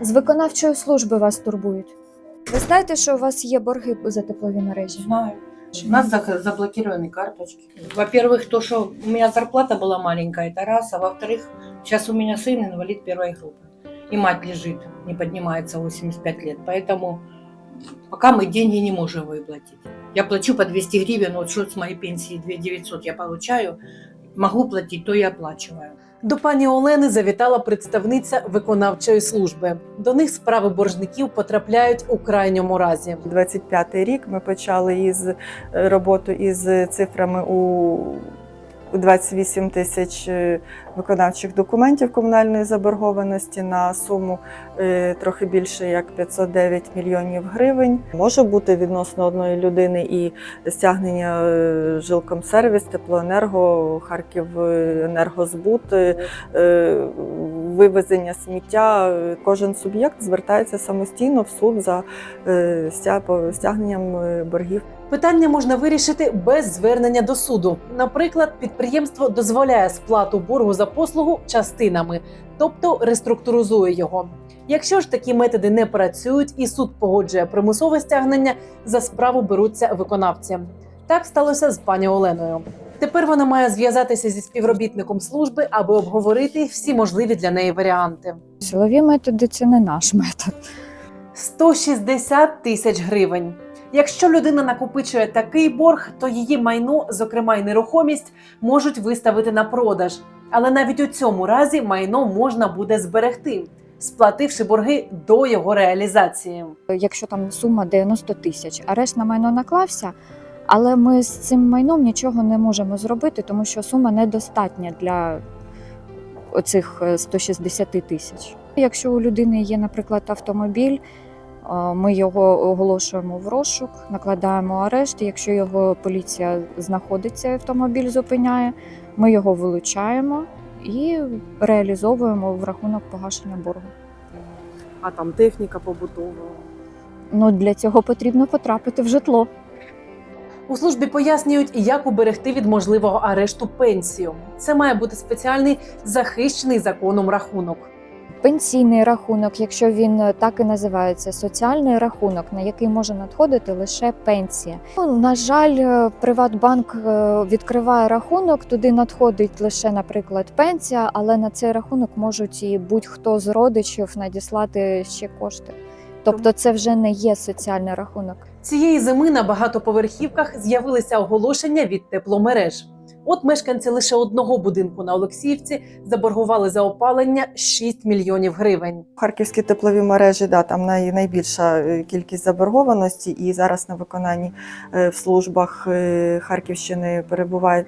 З виконавчої служби вас турбують. Ви знаєте, що у вас є борги за теплові мережі? Знаю. У нас зак- заблокированы карточки. Во-первых, то, что у меня зарплата была маленькая, это раз. А во-вторых, сейчас у меня сын инвалид первой группы. И мать лежит, не поднимается 85 лет. Поэтому пока мы деньги не можем выплатить. Я плачу по 200 гривен, вот что с моей пенсии 2 900 я получаю. Могу платить, то я оплачиваю. До пані Олени завітала представниця виконавчої служби. До них справи боржників потрапляють у крайньому разі. 25 рік ми почали із е, роботу із цифрами у 28 тисяч е, виконавчих документів комунальної заборгованості на суму е, трохи більше як 509 мільйонів гривень. Може бути відносно одної людини і стягнення е, жилкомсервіс, теплоенерго, Харків енергозбут, вивезення сміття. Кожен суб'єкт звертається самостійно в суд за стягненням боргів. Питання можна вирішити без звернення до суду. Наприклад, підприємство дозволяє сплату боргу за послугу частинами, тобто реструктуризує його. Якщо ж такі методи не працюють і суд погоджує примусове стягнення, за справу беруться виконавці. Так сталося з пані Оленою. Тепер вона має зв'язатися зі співробітником служби, аби обговорити всі можливі для неї варіанти. Силові методи це не наш метод. 160 тисяч гривень. Якщо людина накопичує такий борг, то її майно, зокрема й нерухомість, можуть виставити на продаж. Але навіть у цьому разі майно можна буде зберегти, сплативши борги до його реалізації. Якщо там сума 90 тисяч, арешт на майно наклався, але ми з цим майном нічого не можемо зробити, тому що сума недостатня для оцих е, 160 тисяч. Якщо у людини є, наприклад, автомобіль, е, ми його оголошуємо в розшук, накладаємо арешт. Якщо його поліція знаходить цей автомобіль, зупиняє, ми його вилучаємо і реалізовуємо в рахунок погашення боргу. а там техніка побутова. Ну для цього потрібно потрапити в житло. У службі пояснюють, як уберегти від можливого арешту пенсію. Це має бути спеціальний захищений законом рахунок. Пенсійний рахунок, якщо він е, так і називається, соціальний рахунок, на який може надходити лише пенсія. Ну, на жаль, е, Приватбанк е, відкриває рахунок, туди надходить лише, наприклад, пенсія, але на цей рахунок можуть і будь-хто з родичів надіслати ще кошти. Тобто, це вже не є соціальний рахунок. Цієї зими на багатоповерхівках з'явилися оголошення від тепломереж. От мешканці лише одного будинку на Олексіївці заборгували за опалення 6 мільйонів гривень. Харківські теплові мережі, да, там найбільша е, кількість заборгованості, і зараз на виконанні е, в службах е, Харківщини перебуває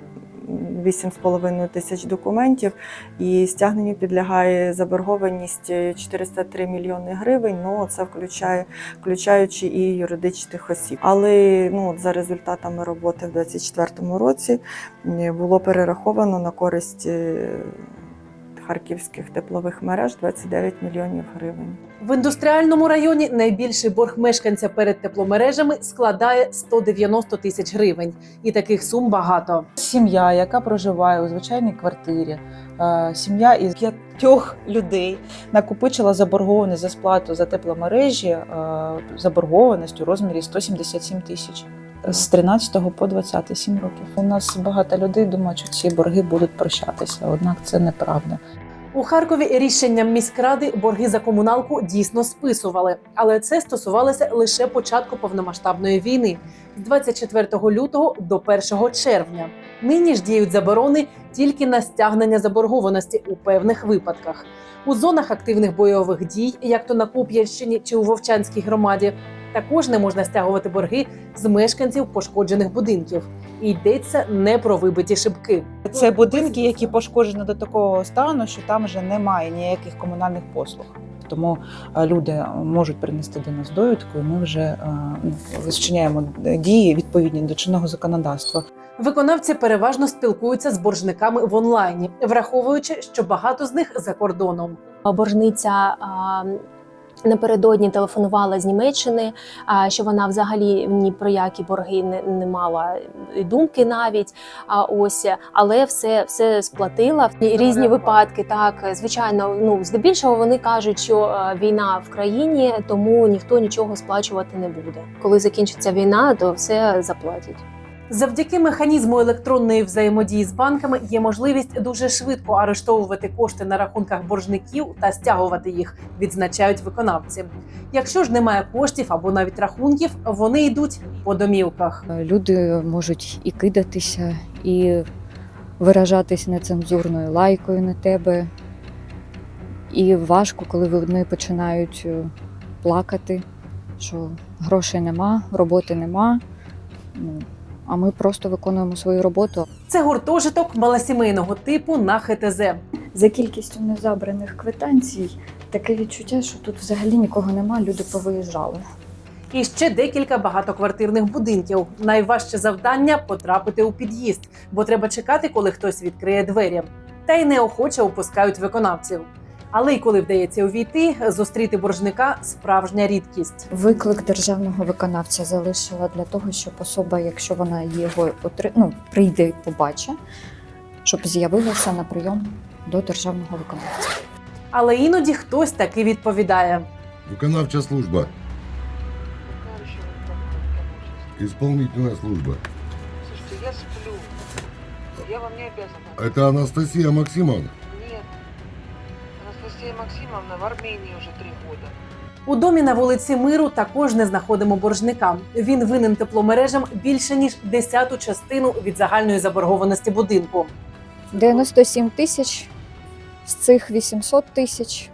8,5 тисяч документів, і стягненню підлягає заборгованість е, 403 мільйони гривень. Ну це включає, включаючи і юридичних осіб. Але ну, за результатами роботи в 2024 році е, було перераховано на користь. Харківських теплових мереж 29 мільйонів гривень. В індустріальному районі найбільший борг мешканця перед тепломережами складає 190 тисяч гривень, і таких сум багато. Сім'я, яка проживає у звичайній квартирі, е, сім'я із п'ятьох людей накопичила заборгованість за сплату за тепломережі, е, заборгованість у розмірі 177 тисяч. З 13 по 20, 7 років. У нас багато людей думають, що ці борги будуть прощатися, однак це неправда. У Харкові рішенням міськради борги за комуналку дійсно списували, але це стосувалося лише початку повномасштабної війни з 24 лютого до 1 червня. Нині ж діють заборони тільки на стягнення заборгованості у певних випадках. У зонах активних бойових дій, як то на Куп'янщині чи у Вовчанській громаді, також не можна стягувати борги з мешканців пошкоджених будинків. І йдеться не про вибиті шибки. Це будинки, які пошкоджені до такого стану, що там вже немає ніяких комунальних послуг. Тому е, люди можуть принести до нас довідку, і ми вже е, ну, зчиняємо дії відповідні до чинного законодавства. Виконавці переважно спілкуються з боржниками в онлайні, враховуючи, що багато з них за кордоном. боржниця Напередодні телефонувала з Німеччини, що вона взагалі ні про які борги не, не мала думки навіть. А ось, але все, все сплатила. Різні випадки, так звичайно. Ну здебільшого вони кажуть, що е, війна в країні, тому ніхто нічого сплачувати не буде. Коли закінчиться війна, то все заплатять. Завдяки механізму електронної взаємодії з банками є можливість дуже швидко арештовувати кошти на рахунках боржників та стягувати їх, відзначають виконавці. Якщо ж немає коштів або навіть рахунків, вони йдуть по домівках. Люди можуть і кидатися, і виражатись нецензурною лайкою на тебе. І важко, коли вони починають е, плакати, що грошей нема, роботи нема. А ми просто виконуємо свою роботу. Це гуртожиток малосімейного типу на ХТЗ. За кількістю незабраних квитанцій таке відчуття, що тут взагалі нікого нема, люди повиїжджали. І ще декілька багатоквартирних будинків. Найважче завдання потрапити у під'їзд, бо треба чекати, коли хтось відкриє двері. Та й неохоче опускають виконавців. Але й коли вдається увійти, зустріти боржника справжня рідкість. Виклик державного виконавця залишила для того, щоб особа, якщо вона його отри... ну, прийде і побачить, щоб з'явилася на прийом до державного виконавця. Але іноді хтось таки відповідає. Виконавча служба. Исполнительная служба. Слушайте, я сплю. Я вам не обязана. Это Анастасия Максимовна. Анастасия Максимовна в Армении уже три года. У домі на вулиці Миру також не знаходимо боржника. Він винен тепломережам більше ніж десяту частину від загальної заборгованості будинку. 97 тисяч, з цих 800 тисяч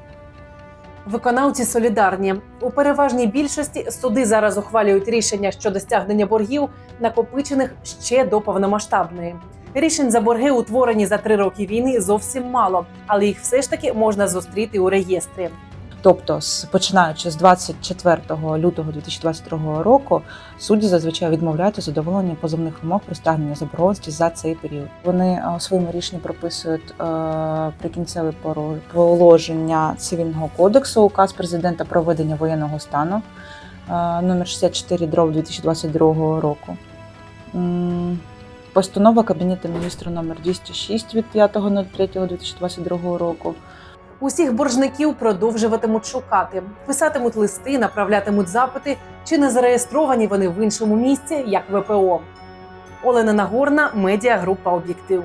Виконавці солідарні у переважній більшості суди зараз ухвалюють рішення щодо стягнення боргів, накопичених ще до повномасштабної. Рішень за борги, утворені за три роки війни, зовсім мало, але їх все ж таки можна зустріти у реєстрі. Тобто, починаючи з 24 лютого 2022 року, судді зазвичай відмовляють у задоволенні позовних вимог про стягнення заборгованості за цей період. Вони е, у своєму рішенні прописують е, прикінцеве положення цивільного кодексу, указ президента про введення воєнного стану е, номер 64 дроб 2022 року. Постанова Кабінету міністрів номер 206 від 5.03.2022 року. Усіх боржників продовжуватимуть шукати, писатимуть листи, направлятимуть запити, чи не зареєстровані вони в іншому місці, як ВПО. Олена Нагорна, медіагрупа Об'єктив.